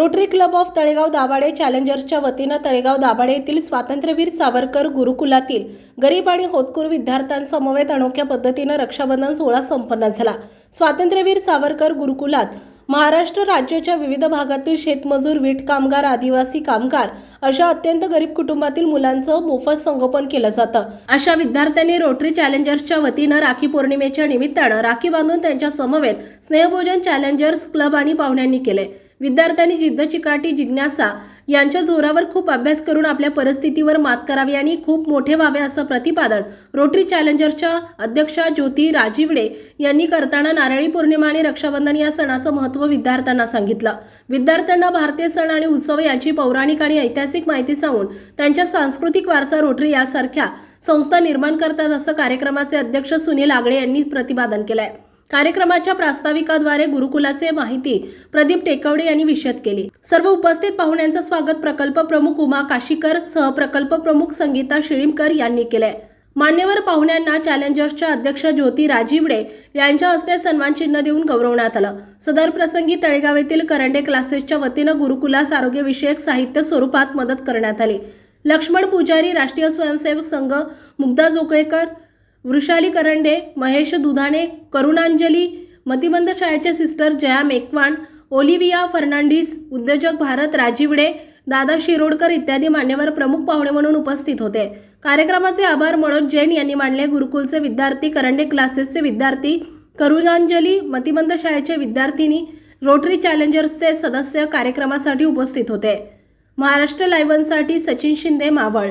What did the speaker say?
Rotary club of Talegaon Dabhade चॅलेंजर्सच्या वतीनं तळेगाव दाभाडे येथील स्वातंत्र्यवीर सावरकर गुरुकुलातील गरीब आणि होतकूर विद्यार्थ्यांसमवेत अनोख्या पद्धतीनं रक्षाबंधन सोहळा संपन्न झाला. स्वातंत्र्यवीर सावरकर गुरुकुलात महाराष्ट्र राज्याच्या विविध भागातील शेतमजूर वीट कामगार आदिवासी कामगार अशा अत्यंत गरीब कुटुंबातील मुलांचं मोफत संगोपन केलं जातं. अशा विद्यार्थ्यांनी रोटरी चॅलेंजर्सच्या वतीनं राखी पौर्णिमेच्या निमित्तानं राखी बांधून त्यांच्या समवेत स्नेहभोजन चॅलेंजर्स क्लब आणि पाहुण्यांनी केले. विद्यार्थ्यांनी जिद्द चिकाटी जिज्ञासा यांच्या जोरावर खूप अभ्यास करून आपल्या परिस्थितीवर मात करावी आणि खूप मोठे व्हावे असं प्रतिपादन रोटरी चॅलेंजरच्या अध्यक्षा ज्योती राजीवडे यांनी करताना नारळी पौर्णिमा आणि रक्षाबंधन या सणाचं महत्त्व विद्यार्थ्यांना सांगितलं. विद्यार्थ्यांना भारतीय सण आणि उत्सव यांची पौराणिक आणि ऐतिहासिक माहिती सांगून त्यांच्या सांस्कृतिक वारसा रोटरी यासारख्या संस्था निर्माण करतात असं कार्यक्रमाचे अध्यक्ष सुनील आगळे यांनी प्रतिपादन केलं आहे कार्यक्रमाच्या प्रास्ताविकाद्वारे गुरुकुलाचे माहिती प्रदीप टेकवडे यांनी विशद केली. सर्व उपस्थित पाहुण्यांचं स्वागत प्रकल्प प्रमुख उमा काशीकर सहप्रकल्प प्रमुख संगीता शिळीमकर यांनी केलंय. मान्यवर पाहुण्यांना चॅलेंजर्सच्या अध्यक्ष ज्योती राजीवडे यांच्या हस्ते सन्मान चिन्ह देऊन गौरवण्यात आलं. सदर प्रसंगी तळेगाव येथील करंडे क्लासेसच्या वतीनं गुरुकुलास आरोग्यविषयक साहित्य स्वरूपात मदत करण्यात आली. लक्ष्मण पुजारी राष्ट्रीय स्वयंसेवक संघ मुग्धा जोकळेकर वृषाली करंडे महेश दुधाने करुणांजली मतिमंद शाळेचे सिस्टर जया मेकवाण ओलिव्हिया फर्नांडिस उद्योजक भारत राजीवडे दादा शिरोडकर इत्यादी मान्यवर प्रमुख पाहुणे म्हणून उपस्थित होते. कार्यक्रमाचे आभार मनोज जैन यांनी मांडले गुरुकुलचे विद्यार्थी करंडे क्लासेसचे विद्यार्थी करुणांजली मतिमंद शाळेचे विद्यार्थिनी रोटरी चॅलेंजर्सचे सदस्य कार्यक्रमासाठी उपस्थित होते. महाराष्ट्र लायव्हनसाठी सचिन शिंदे मावळ.